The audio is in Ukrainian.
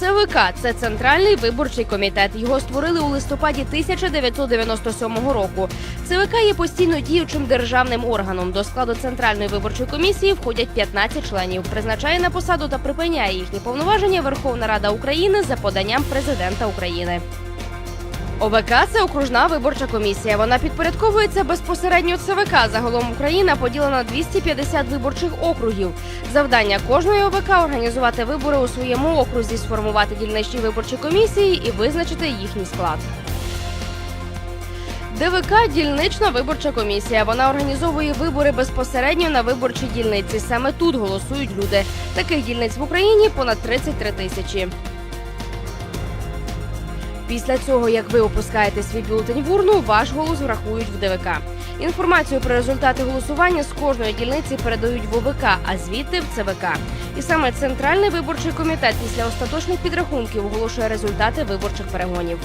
ЦВК це центральний виборчий комітет. Його створили у листопаді 1997 року. ЦВК є постійно діючим державним органом. До складу центральної виборчої комісії входять 15 членів. Призначає на посаду та припиняє їхні повноваження Верховна Рада України за поданням президента України. ОВК – це окружна виборча комісія. Вона підпорядковується безпосередньо ЦВК. Загалом Україна поділена на 250 виборчих округів. Завдання кожної ОВК – організувати вибори у своєму окрузі, сформувати дільничні виборчі комісії і визначити їхній склад. ДВК дільнична виборча комісія. Вона організовує вибори безпосередньо на виборчій дільниці. Саме тут голосують люди. Таких дільниць в Україні понад 33 тисячі. Після цього, як ви опускаєте свій бюлетень в урну, ваш голос врахують в ДВК. Інформацію про результати голосування з кожної дільниці передають в ОВК, а звідти в ЦВК. І саме центральний виборчий комітет після остаточних підрахунків оголошує результати виборчих перегонів.